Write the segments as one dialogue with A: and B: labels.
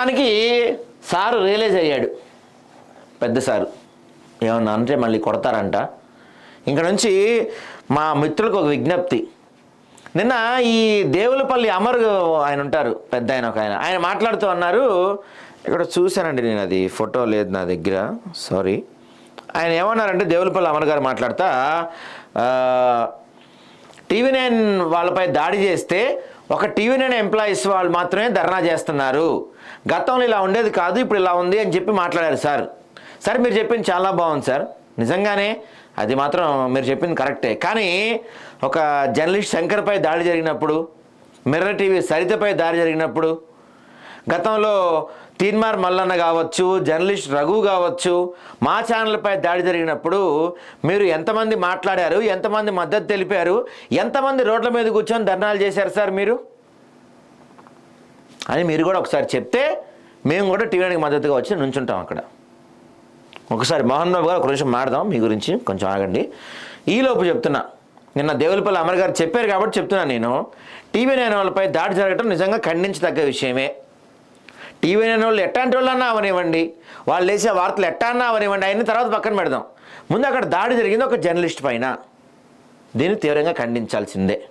A: దానికి sir realise అయ్యాడు. పెద్ద సారు. ఏమన్నా అంటే మళ్ళీ కొడతారంట. ఇంక నుంచి మా మిత్రులకు ఒక విజ్ఞప్తి. నిన్న ఈ దేవులపల్లి అమరు ఆయన ఉంటారు పెద్ద ఆయన ఒక ఆయన. ఆయన మాట్లాడుతూ అన్నారు ఇక్కడ చూశానండి నేను అది ఫోటో లేదు నా దగ్గర సారీ. ఆయన ఏమన్నారంటే దేవులపల్లి అమర్ గారు మాట్లాడతా టీవీ నైన్ వాళ్ళపై దాడి చేస్తే ఒక టీవీ నైన్ ఎంప్లాయీస్ వాళ్ళు మాత్రమే ధర్నా చేస్తున్నారు. గతంలో ఇలా ఉండేది కాదు ఇప్పుడు ఇలా ఉంది అని చెప్పి మాట్లాడారు సార్. సార్ మీరు చెప్పింది చాలా బాగుంది సార్. నిజంగానే అది మాత్రం మీరు చెప్పింది కరెక్టే. కానీ ఒక జర్నలిస్ట్ శంకర్పై దాడి జరిగినప్పుడు మిర్రర్ టీవీ సరితపై దాడి జరిగినప్పుడు గతంలో తీన్మార్ మల్లన్న కావచ్చు జర్నలిస్ట్ రఘు కావచ్చు మా ఛానల్పై దాడి జరిగినప్పుడు మీరు ఎంతమంది మాట్లాడారు ఎంతమంది మద్దతు తెలిపారు ఎంతమంది రోడ్ల మీద కూర్చొని ధర్నాలు చేశారు సార్ మీరు? అని మీరు కూడా ఒకసారి చెప్తే మేము కూడా టీవీకి మద్దతుగా వచ్చి నుంచుంటాం అక్కడ. ఒకసారి మోహన్ బాబు గారు ఒక నిమిషం మాడదాం మీ గురించి కొంచెం ఆగండి. ఈలోపు చెప్తున్నా నిన్న దేవులపల్లి అమర్ గారు చెప్పారు కాబట్టి చెప్తున్నాను నేను. టీవీ నైన్ వాళ్ళపై దాడి జరగటం నిజంగా ఖండించదగ్గ విషయమే. టీవీ నైన్ వాళ్ళు ఎట్టాంటి వాళ్ళు అన్నా అవనివ్వండి. వాళ్ళు వేసే వార్తలు ఎట్టా అన్నా అవనివ్వండి. అయిన తర్వాత పక్కన పెడదాం. ముందు అక్కడ దాడి జరిగింది ఒక జర్నలిస్ట్ పైన. దీన్ని తీవ్రంగా ఖండించాల్సిందే.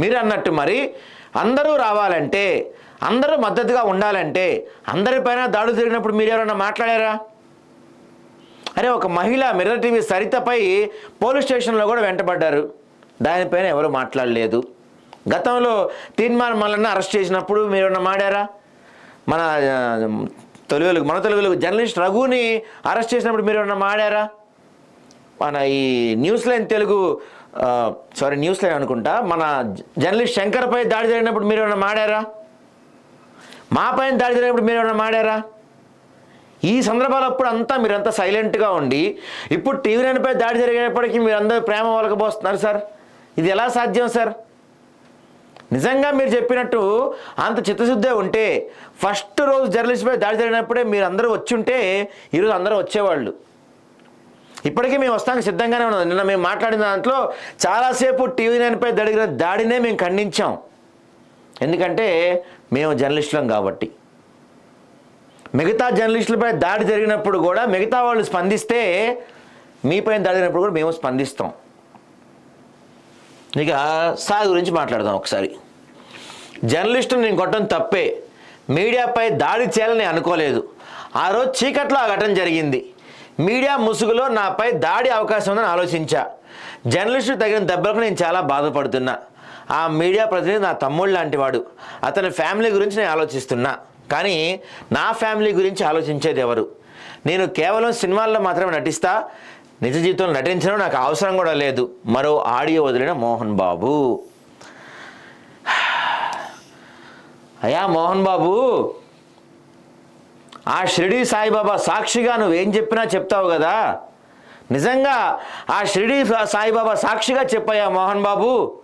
A: మీరు అన్నట్టు మరి అందరూ రావాలంటే అందరూ మద్దతుగా ఉండాలంటే అందరిపైన దాడులు జరిగినప్పుడు మీరు ఎవరైనా మాట్లాడారా? అరే ఒక మహిళ మిర్రర్ టీవీ సరితపై పోలీస్ స్టేషన్లో కూడా వెంటబడ్డారు. దానిపైన ఎవరు మాట్లాడలేదు. గతంలో తీర్మాన్ మల్లన్న అరెస్ట్ చేసినప్పుడు మీరు ఏమన్నా మాడారా? మన ఆ, మన తెలుగులో జర్నలిస్ట్ రఘుని అరెస్ట్ చేసినప్పుడు మీరు ఏమన్నా మాడారా? మన ఈ news line Telugu sorry news line అనుకుంటా మన జర్నలిస్ట్ శంకర్పై దాడి జరిగినప్పుడు మీరు ఏమైనా మాడారా? మా పైన దాడి జరిగినప్పుడు మీరు ఏమైనా మాడారా? ఈ సందర్భాలప్పుడు అంతా మీరంతా సైలెంట్గా ఉండి ఇప్పుడు టీవీ నైన్పై దాడి జరిగినప్పటికీ మీరు అందరూ ప్రేమ వలకబోస్తున్నారు సార్. ఇది ఎలా సాధ్యం సార్? నిజంగా మీరు చెప్పినట్టు అంత చిత్తశుద్ధే ఉంటే ఫస్ట్ రోజు జర్నలిస్ట్పై దాడి జరిగినప్పుడే మీరు అందరూ వచ్చి ఉంటే ఈరోజు అందరూ వచ్చేవాళ్ళు. ఇప్పటికీ మేము వస్తానికి సిద్ధంగానే ఉన్నాం. నిన్న మేము మాట్లాడిన దాంట్లో చాలాసేపు టీవీ నైన్పై జరిగిన దాడినే మేము ఖండించాం. ఎందుకంటే మేము జర్నలిస్టులం కాబట్టి. మిగతా జర్నలిస్టులపై దాడి జరిగినప్పుడు కూడా మిగతా వాళ్ళు స్పందిస్తే మీపైన దాడి జరిగినప్పుడు కూడా మేము స్పందిస్తాం. ఇక సా గురించి మాట్లాడదాం ఒకసారి. జర్నలిస్టును నేను కొట్టడం తప్పే. మీడియాపై దాడి చేయాలని అనుకోలేదు. ఆ రోజు చీకట్లో ఆ ఘటన జరిగింది. మీడియా ముసుగులో నాపై దాడి అవకాశం ఉందని ఆలోచించా. జర్నలిస్టు తగిన దెబ్బలకు నేను చాలా బాధపడుతున్నా. ఆ మీడియా ప్రతినిధి నా తమ్ముడు లాంటి వాడు. అతని ఫ్యామిలీ గురించి నేను ఆలోచిస్తున్నా. కానీ నా ఫ్యామిలీ గురించి ఆలోచించేది ఎవరు? నేను కేవలం సినిమాల్లో మాత్రమే నటిస్తా నిజ జీవితంలో నటించడం నాకు అవసరం కూడా లేదు. మరో ఆడియో వదిలిన మోహన్ బాబు. అయ్యా మోహన్ బాబు. ఆ షిరిడి సాయిబాబా సాక్షిగా నువ్వేం చెప్పినా చెప్తావు కదా. నిజంగా ఆ షిరిడి సాయిబాబా సాక్షిగా చెప్పాయా మోహన్ బాబు.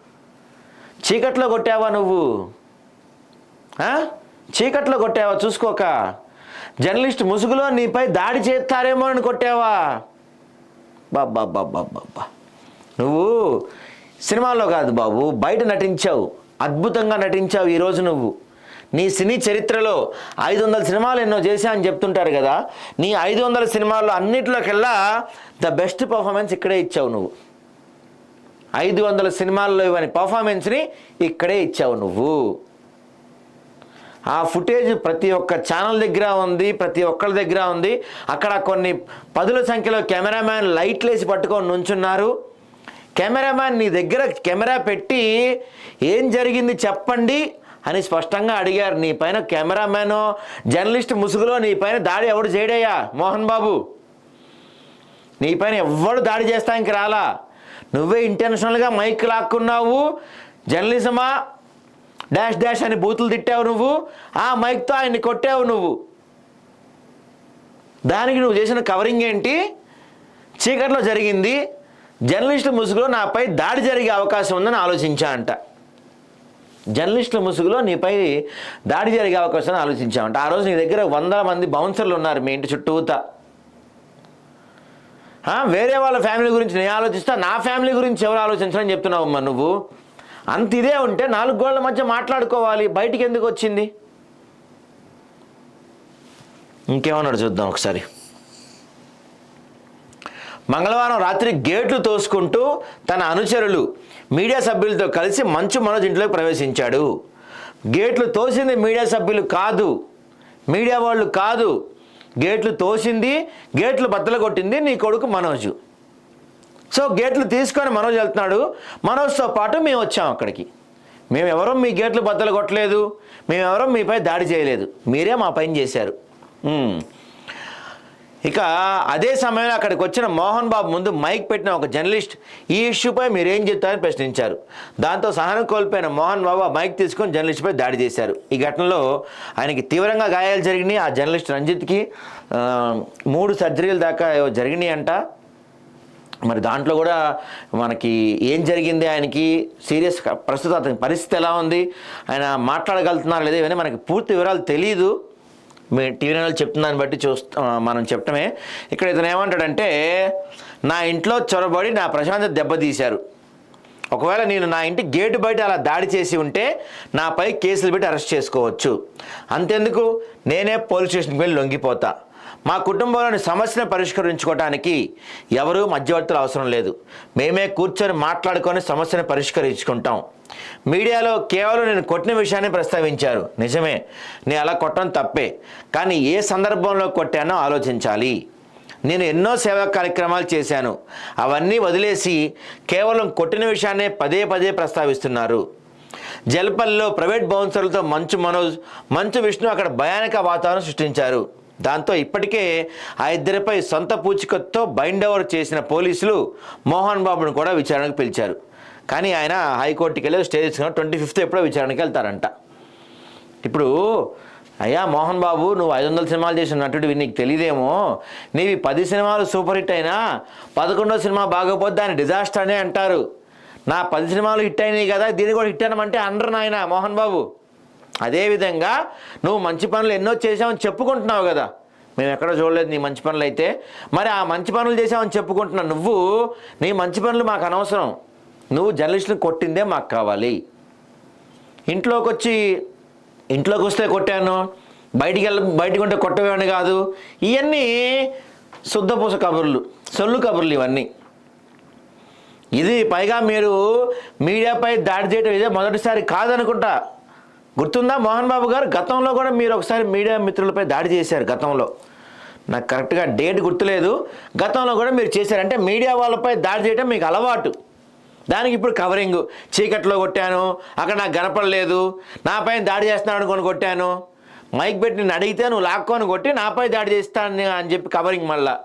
A: చీకట్లో కొట్టావా నువ్వు? చీకట్లో కొట్టావా? చూసుకోక. జర్నలిస్ట్ ముసుగులో నీపై దాడి చేస్తారేమో అని కొట్టావా? బాబా బాబా బాబా నువ్వు సినిమాలో కాదు బాబు బయట నటించావు అద్భుతంగా నటించావు ఈరోజు నువ్వు. నీ సినీ చరిత్రలో ఐదు వందల సినిమాలు ఎన్నో చేశా అని చెప్తుంటారు కదా నీ ఐదు వందల సినిమాల్లో అన్నిట్లోకెల్లా ద బెస్ట్ పర్ఫార్మెన్స్ ఇక్కడే ఇచ్చావు నువ్వు. ఐదు వందల సినిమాల్లో ఇవ్వని పర్ఫార్మెన్స్ని ఇక్కడే ఇచ్చావు నువ్వు. ఆ ఫుటేజ్ ప్రతి ఒక్క ఛానల్ దగ్గర ఉంది ప్రతి ఒక్కరి దగ్గర ఉంది. అక్కడ కొన్ని పదుల సంఖ్యలో కెమెరామ్యాన్ లైట్లు వేసి పట్టుకొని నుంచున్నారు. కెమెరామ్యాన్ నీ దగ్గర కెమెరా పెట్టి ఏం జరిగింది చెప్పండి అని స్పష్టంగా అడిగారు. నీ పైన కెమెరామ్యాన్ జర్నలిస్ట్ ముసుగులో నీ పైన దాడి ఎవడు చేయడయ్యా? మోహన్ బాబు. నీ పైన ఎవ్వడు దాడి చేస్తానికి రాలా. నువ్వే ఇంటెన్షనల్గా మైక్ లాక్కున్నావు. జర్నలిజమా డాష్ డాష్ అని బూతులు తిట్టావు నువ్వు ఆ మైక్తో ఆయన్ని కొట్టావు నువ్వు. దానికి నువ్వు చేసిన కవరింగ్ ఏంటి? చీకట్లో జరిగింది జర్నలిస్టుల ముసుగులో నాపై దాడి జరిగే అవకాశం ఉందని ఆలోచించా అంట. జర్నలిస్టుల ముసుగులో నీపై దాడి జరిగే అవకాశం ఆలోచించామంట ఆ రోజు నీ దగ్గర వందల మంది బౌన్సర్లు ఉన్నారు మీ ఇంటి చుట్టూతా. వేరే వాళ్ళ ఫ్యామిలీ గురించి నేను ఆలోచిస్తా నా ఫ్యామిలీ గురించి ఎవరు ఆలోచించడం చెప్తున్నావు అమ్మా నువ్వు? అంత ఇదే ఉంటే నాలుగు గోళ్ళ మధ్య మాట్లాడుకోవాలి. బయటికి ఎందుకు వచ్చింది? ఇంకేమన్నాడు చూద్దాం ఒకసారి. మంగళవారం రాత్రి గేట్లు తోసుకుంటూ తన అనుచరులు మీడియా సభ్యులతో కలిసి మంచు మనోజ్ ఇంట్లోకి ప్రవేశించాడు. గేట్లు తోసింది మీడియా సభ్యులు కాదు. మీడియా వాళ్ళు కాదు. గేట్లు తోసింది గేట్లు బద్దలు కొట్టింది నీ కొడుకు మనోజు. సో గేట్లు తీసుకొని మనోజ్ వెళ్తున్నాడు. మనోజ్తో పాటు మేము వచ్చాం అక్కడికి. మేము ఎవరూ మీ గేట్లు బద్దలు కొట్టలేదు. మేము ఎవరూ మీపై దాడి చేయలేదు. మీరే మా పైన చేశారు. ఇక అదే సమయంలో అక్కడికి వచ్చిన మోహన్ బాబు ముందు మైక్ పెట్టిన ఒక జర్నలిస్ట్ ఈ ఇష్యూపై మీరేం చెప్తారని ప్రశ్నించారు. దాంతో సహనం కోల్పోయిన మోహన్ బాబు ఆ మైక్ తీసుకొని జర్నలిస్ట్పై దాడి చేశారు. ఈ ఘటనలో ఆయనకి తీవ్రంగా గాయాలు జరిగినాయి. ఆ జర్నలిస్ట్ రంజిత్కి మూడు సర్జరీలు దాకా జరిగినాయి అంట మరి దాంట్లో కూడా మనకి ఏం జరిగింది ఆయనకి సీరియస్ ప్రస్తుతం అతని పరిస్థితి ఎలా ఉంది? ఆయన మాట్లాడగలుగుతున్నారు లేదా ఇవన్నీ మనకి పూర్తి వివరాలు తెలియదు మీ టీవీ నెలలు చెప్తున్న దాన్ని బట్టి చూస్తా మనం చెప్పటమే. ఇక్కడ ఇతను ఏమంటాడంటే నా ఇంట్లో చొరబడి నా ప్రశాంతత దెబ్బతీశారు. ఒకవేళ నేను నా ఇంటి గేటు బయట అలా దాడి చేసి ఉంటే నాపై కేసులు పెట్టి అరెస్ట్ చేసుకోవచ్చు. అంతెందుకు? నేనే పోలీస్ స్టేషన్కి వెళ్ళి లొంగిపోతా. మా కుటుంబంలోని సమస్యను పరిష్కరించుకోవడానికి ఎవరూ మధ్యవర్తులు అవసరం లేదు. మేమే కూర్చొని మాట్లాడుకొని సమస్యను పరిష్కరించుకుంటాం. మీడియాలో కేవలం నేను కొట్టిన విషయాన్ని ప్రస్తావించారు. నిజమే నేను అలా కొట్టడం తప్పే. కానీ ఏ సందర్భంలో కొట్టానో ఆలోచించాలి. నేను ఎన్నో సేవా కార్యక్రమాలు చేశాను. అవన్నీ వదిలేసి కేవలం కొట్టిన విషయాన్నే పదే పదే ప్రస్తావిస్తున్నారు. జల్పల్లిలో ప్రైవేట్ బౌన్సర్లతో మంచు మనోజ్ మంచు విష్ణు అక్కడ భయానక వాతావరణం సృష్టించారు. దాంతో ఇప్పటికే ఆ ఇద్దరిపై సొంత పూచికత్తో బైండ్ ఓవర్ చేసిన పోలీసులు మోహన్ బాబును కూడా విచారణకు పిలిచారు. కానీ ఆయన హైకోర్టుకి వెళ్ళి స్టే తీసుకున్న ట్వంటీ ఫిఫ్త్ ఎప్పుడో విచారణకి వెళ్తారంట. ఇప్పుడు అయ్యా మోహన్ బాబు నువ్వు ఐదు వందల సినిమాలు చేసిన నటుడివి నీకు తెలియదేమో. నీవి పది సినిమాలు సూపర్ హిట్ అయినా పదకొండో సినిమా బాగోపోతే దాని డిజాస్టర్ అనే అంటారు. నా పది సినిమాలు హిట్ అయినాయి కదా దీన్ని కూడా హిట్ అనమంటే అండరు నాయన మోహన్ బాబు. అదేవిధంగా నువ్వు మంచి పనులు ఎన్నో చేసావని చెప్పుకుంటున్నావు కదా. మేము ఎక్కడో చూడలేదు నీ మంచి పనులు అయితే. మరి ఆ మంచి పనులు చేసావని చెప్పుకుంటున్నా నువ్వు నీ మంచి పనులు మాకు అనవసరం. నువ్వు జర్నలిస్టులు కొట్టిందే మాకు కావాలి. ఇంట్లోకి వచ్చి ఇంట్లోకి వస్తే కొట్టాను. బయటికి వెళ్ళ బయటికి ఉంటే కొట్టవేమని కాదు. ఇవన్నీ శుద్ధపూస కబుర్లు సొల్లు కబుర్లు ఇవన్నీ. ఇది పైగా మీరు మీడియాపై దాడి చేయడం ఇదే మొదటిసారి కాదనుకుంటా. గుర్తుందా? మోహన్ బాబు గారు గతంలో కూడా మీరు ఒకసారి మీడియా మిత్రులపై దాడి చేశారు గతంలో. నాకు కరెక్ట్గా డేట్ గుర్తులేదు. గతంలో కూడా మీరు చేశారంటే మీడియా వాళ్ళపై దాడి చేయడం మీకు అలవాటు. దానికి ఇప్పుడు కవరింగ్. చీకట్లో కొట్టాను. అక్కడ నాకు కనపడలేదు. నాపై దాడి చేస్తున్నాను అనుకొని కొట్టాను. మైక్ పెట్టి నేను అడిగితే నువ్వు లాక్కొని కొట్టి నాపై దాడి చేస్తాను అని చెప్పి కవరింగ్ మళ్ళా.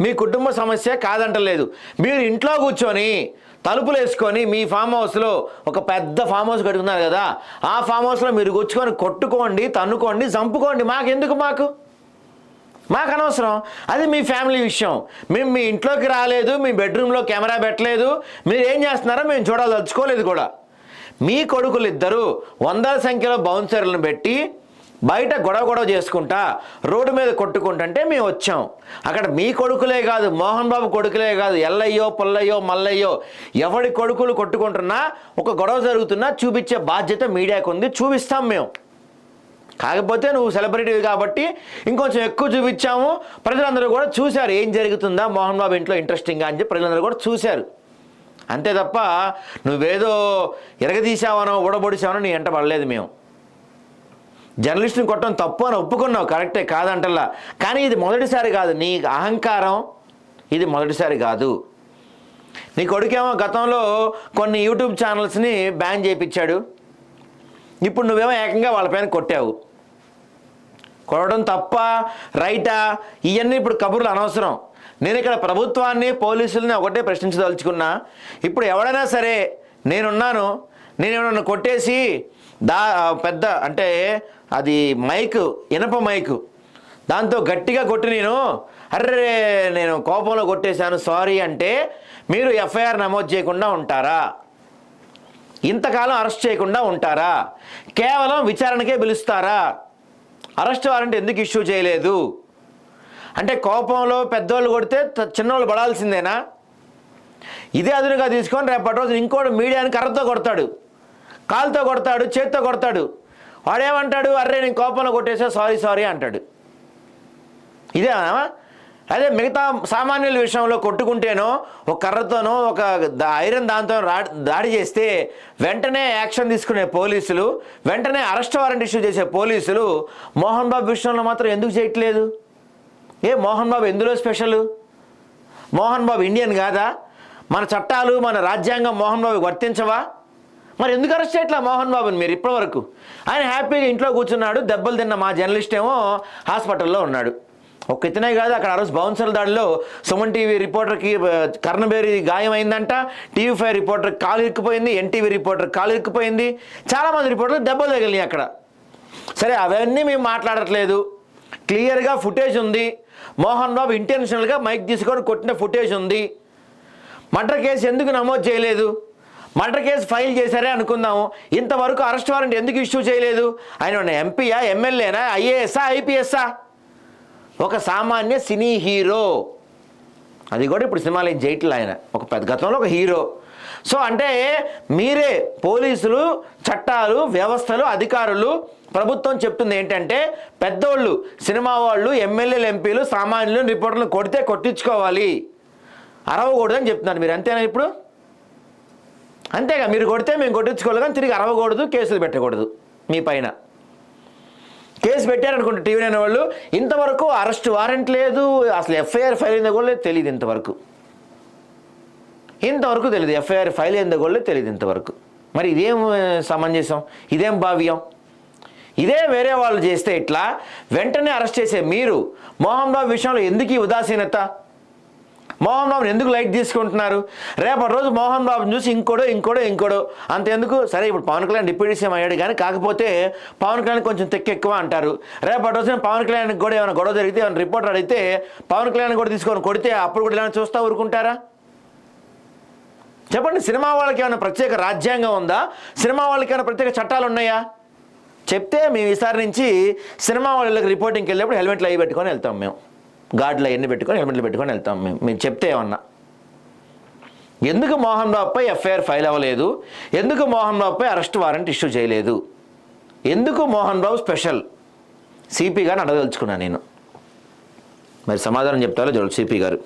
A: మీ కుటుంబ సమస్య కాదంటలేదు. మీరు ఇంట్లో కూర్చొని తలుపులు వేసుకొని మీ ఫామ్ హౌస్లో ఒక పెద్ద ఫామ్ హౌస్ కట్టుకున్నారు కదా ఆ ఫామ్ హౌస్లో మీరు గుచ్చుకొని కొట్టుకోండి తన్నుకోండి చంపుకోండి మాకెందుకు మాకు? మాకు అనవసరం అది మీ ఫ్యామిలీ విషయం. మేము మీ ఇంట్లోకి రాలేదు మీ బెడ్రూమ్లో కెమెరా పెట్టలేదు మీరు ఏం చేస్తున్నారో మేము చూడాలలుచుకోలేదు కూడా. మీ కొడుకులు ఇద్దరు వందల సంఖ్యలో బౌన్సర్లను పెట్టి బయట గొడవ గొడవ చేసుకుంటా రోడ్డు మీద కొట్టుకుంటుంటే మేము వచ్చాం. అక్కడ మీ కొడుకులే కాదు మోహన్ బాబు కొడుకులే కాదు ఎల్లయ్యో పుల్లయ్యో మల్లయ్యో ఎవడి కొడుకులు కొట్టుకుంటున్నా ఒక గొడవ జరుగుతున్నా చూపించే బాధ్యత మీడియాకు ఉంది చూపిస్తాం మేము. కాకపోతే నువ్వు సెలబ్రిటీ కాబట్టి ఇంకొంచెం ఎక్కువ చూపించాము. ప్రజలందరూ కూడా చూశారు ఏం జరుగుతుందా మోహన్ బాబు ఇంట్లో ఇంట్రెస్టింగ్గా అని చెప్పి ప్రజలందరూ కూడా చూశారు. అంతే తప్ప నువ్వేదో ఎరగదీసావనో ఊడబొడిసావనో నీ ఎంట పడలేదు మేము. జర్నలిస్ట్ని కొట్టడం తప్పు అని ఒప్పుకున్నావు కరెక్టే కాదంటల్లా. కానీ ఇది మొదటిసారి కాదు. నీ అహంకారం ఇది మొదటిసారి కాదు. నీ కొడుకేమో గతంలో కొన్ని యూట్యూబ్ ఛానల్స్ని బ్యాన్ చేయించాడు ఇప్పుడు నువ్వేమో ఏకంగా వాళ్ళపైన కొట్టావు. కొట్టడం తప్ప రైటా? ఇవన్నీ ఇప్పుడు కబుర్లు అనవసరం. నేను ఇక్కడ ప్రభుత్వాన్ని పోలీసుల్ని ఒకటే ప్రశ్నించదలుచుకున్నా. ఇప్పుడు ఎవడైనా సరే నేనున్నాను. నేను ఎవరన్నా కొట్టేసి దా పెద్ద అంటే అది మైక్ ఇనప మైకు. దాంతో గట్టిగా కొట్టి నేను. అర్రే నేను కోపంలో కొట్టేశాను సారీ అంటే మీరు ఎఫ్ఐఆర్ నమోదు చేయకుండా ఉంటారా? ఇంతకాలం అరెస్ట్ చేయకుండా ఉంటారా? కేవలం విచారణకే పిలుస్తారా? అరెస్ట్ వారెంట్ ఎందుకు ఇష్యూ చేయలేదు? అంటే కోపంలో పెద్దోళ్ళు కొడితే చిన్నోళ్ళు పడాల్సిందేనా? ఇదే అదునుగా తీసుకొని రేపటి రోజు ఇంకోటి మీడియాని కర్రతో కొడతాడు. కాలుతో కొడతాడు చేత్తో కొడతాడు. వాడేమంటాడు? అర్రే నేను కోపంలో కొట్టేసా సారీ సారీ అంటాడు. ఇదేనా? అదే మిగతా సామాన్యుల విషయంలో కొట్టుకుంటేనో ఒక కర్రతోనో ఒక ఐరన్ దాంతో దాడి చేస్తే వెంటనే యాక్షన్ తీసుకునే పోలీసులు వెంటనే అరెస్ట్ వారెంట్ ఇష్యూ చేసే పోలీసులు మోహన్ బాబు విషయంలో మాత్రం ఎందుకు చేయట్లేదు? ఏ మోహన్ బాబు ఎందులో స్పెషల్? మోహన్ బాబు ఇండియన్ కాదా? మన చట్టాలు మన రాజ్యాంగం మోహన్ బాబు వర్తించవా? మరి ఎందుకు అరెస్ట్ చేయట్లా మోహన్ బాబుని మీరు ఇప్పటివరకు? ఆయన హ్యాపీగా ఇంట్లో కూర్చున్నాడు దెబ్బలు తిన్న మా జర్నలిస్ట్ ఏమో హాస్పిటల్లో ఉన్నాడు. ఒక ఇతనే కాదు అక్కడ ఆ రోజు దాడిలో సుమన్ టీవీ రిపోర్టర్కి కర్ణబేరి గాయమైందంట టీవీ ఫైవ్ రిపోర్టర్కి కాలు ఇరుక్కుపోయింది ఎన్టీవీ రిపోర్టర్ కాలు ఇరుక్కుపోయింది. చాలామంది రిపోర్టర్లు దెబ్బలు తగిలినాయి అక్కడ. సరే అవన్నీ మేము మాట్లాడట్లేదు. క్లియర్గా ఫుటేజ్ ఉంది. మోహన్ బాబు ఇంటెన్షనల్గా మైక్ తీసుకొని కొట్టిన ఫుటేజ్ ఉంది. మర్డర్ కేసు ఎందుకు నమోదు చేయలేదు? మర్డర్ కేసు ఫైల్ చేశారే అనుకుందాము. ఇంతవరకు అరెస్ట్ వారెంట్ ఎందుకు ఇష్యూ చేయలేదు? ఆయన ఎంపీయా ఎమ్మెల్యేనా ఐఏఎస్ఆ ఐపీఎస్ఆ ఒక సామాన్య సినీ హీరో. అది కూడా ఇప్పుడు సినిమాలో ఏం చేయట్లేదు ఆయన. ఒక పెద్ద గతంలో ఒక హీరో. సో అంటే మీరే పోలీసులు చట్టాలు వ్యవస్థలు అధికారులు ప్రభుత్వం చెప్తుంది ఏంటంటే పెద్దోళ్ళు సినిమా వాళ్ళు ఎమ్మెల్యేలు ఎంపీలు సామాన్యులు రిపోర్టర్లు కొడితే కొట్టించుకోవాలి. అరవకూడదని చెప్తున్నారు మీరు. అంతేనా ఇప్పుడు? అంతేగా మీరు కొడితే మేము కొట్టించుకోవాలి కానీ తిరిగి అరవకూడదు కేసులు పెట్టకూడదు మీ పైన. కేసు పెట్టారనుకుంటే టీవీ నైన్ వాళ్ళు ఇంతవరకు అరెస్ట్ వారెంట్ లేదు అసలు ఎఫ్ఐఆర్ ఫైల్ అయిందో కూడా లేదు తెలియదు ఇంతవరకు. ఇంతవరకు తెలియదు ఎఫ్ఐఆర్ ఫైల్ అయిందో కూడా తెలియదు ఇంతవరకు. మరి ఇదేం సమంజసం? ఇదేం భావ్యం? ఇదే వేరే వాళ్ళు చేస్తే ఇట్లా వెంటనే అరెస్ట్ చేసే మీరు మోహన్ బాబు విషయంలో ఎందుకు ఈ ఉదాసీనత? మోహన్ బాబుని ఎందుకు లైట్ తీసుకుంటున్నారు? రేపటి రోజు మోహన్ బాబుని చూసి ఇంకోడో ఇంకోడో ఇంకోడో. అంతెందుకు సరే ఇప్పుడు పవన్ కళ్యాణ్ డిప్యూటీ సీఎం అయ్యాడు కానీ కాకపోతే పవన్ కళ్యాణ్ కొంచెం తెక్క ఎక్కువ అంటారు. రేపటి రోజున పవన్ కళ్యాణ్ కూడా ఏమైనా గొడవ జరిగితే ఏమైనా రిపోర్టర్ అడిగితే పవన్ కళ్యాణ్ కూడా తీసుకొని కొడితే అప్పుడు కూడా ఇలా చూస్తా ఊరుకుంటారా? చెప్పండి సినిమా వాళ్ళకి ఏమైనా ప్రత్యేక రాజ్యాంగం ఉందా? సినిమా వాళ్ళకి ఏమైనా ప్రత్యేక చట్టాలు ఉన్నాయా? చెప్తే మేము ఈసారి నుంచి సినిమా వాళ్ళకి రిపోర్టింగ్కి వెళ్ళినప్పుడు హెల్మెట్లు అవి పెట్టుకొని వెళ్తాం మేము. గార్డులు అవన్నీ పెట్టుకొని హెల్మెట్లు పెట్టుకొని వెళ్తాం మేము. మీరు చెప్తే ఏమన్నా? ఎందుకు మోహన్ బాబుపై ఎఫ్ఐఆర్ ఫైల్ అవ్వలేదు? ఎందుకు మోహన్ బాబుపై అరెస్ట్ వారెంట్ ఇష్యూ చేయలేదు? ఎందుకు మోహన్ బాబు స్పెషల్? సిపి గారిని అడగదలుచుకున్నాను నేను. మరి సమాధానం చెప్తారో చూడండి సిపి గారు?